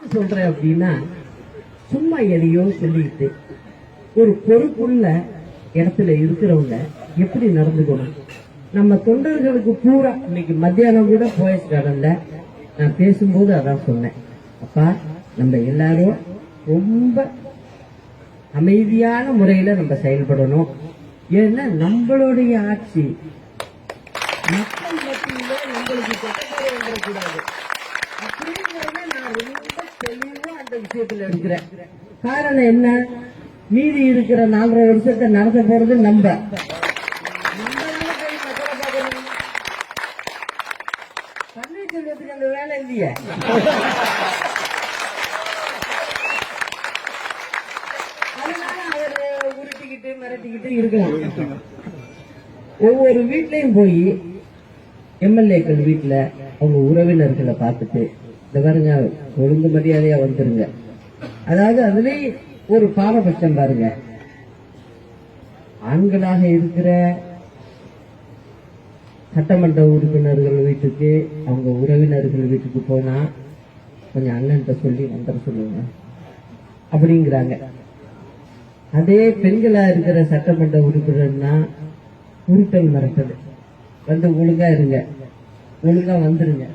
சொல்றேன் அப்படின்னா சும்மா எதையோ சொல்லிட்டு ஒரு பொறுப்புள்ள இடத்துல இருக்கிறவங்க எப்படி நடந்துக்கணும்? நம்ம தொண்டர்களுக்கு பூரா இன்னைக்கு மத்தியானம் கூட போயஸ் கார்டன்ல நான் பேசும்போது அதான் சொன்னேன். அப்பா நம்ம எல்லாரும் ரொம்ப அமைதியான முறையில நம்ம செயல்படணும். ஏன்னா நம்மளுடைய ஆட்சி மக்கள் மத்தியில உங்களுக்கு கூடாது அப்படி தெளிவா அந்த விஷயத்துல இருக்கிறேன் காரணம் என்ன? மீதி இருக்கிற நாலரை வருஷத்தை நடத்த போறது நம்ம. பன்னீர்செல்வத்துக்கு அந்த வேலை இல்லையே. அதனால அவரு உருட்டிக்கிட்டு மிரட்டிக்கிட்டு இருக்கலாம். ஒவ்வொரு வீட்லயும் போய் எம்எல்ஏக்கள் வீட்டுல அவங்க உறவினர்களை பார்த்துட்டு இந்த பாருங்க ஒழுங்கு மரியாதையா வந்துருங்க. அதாவது அதுலயும் ஒரு பாரபட்சம் பாருங்க. ஆண்களாக இருக்கிற சட்டமன்ற உறுப்பினர்கள் வீட்டுக்கு அவங்க உறவினர்கள் வீட்டுக்கு போனா கொஞ்சம் அண்ணன்ட்ட சொல்லி வந்துட சொல்லுங்க. அப்படிங்கிறாங்க. அதே பெண்களா இருக்கிற சட்டமன்ற உறுப்பினர்னா உருட்டல் மிரட்டல். வந்து ஒழுங்கா இருங்க. ஒழுங்கா வந்துருங்க.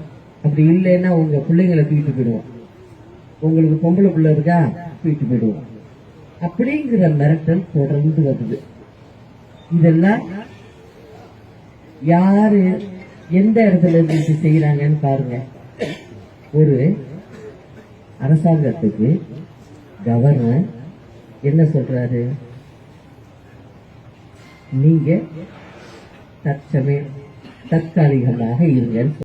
அப்படி இல்லைன்னா உங்க பிள்ளைங்களை தூக்கிட்டு போயிடுவோம். உங்களுக்கு பொம்பளை பிள்ளை இருக்கா? தூக்கிட்டு போயிடுவோம். அப்படிங்கிற மிரட்டல் தொடர்ந்து வருது. இதெல்லாம் யாரு எந்த இடத்துல இருந்து செய்யறாங்கன்னு பாருங்க. ஒரு அரசாங்கத்துக்கு கவர்னர் என்ன சொல்றாரு? நீங்க தற்சமயம் தற்காலிகமாக இருங்கன்னு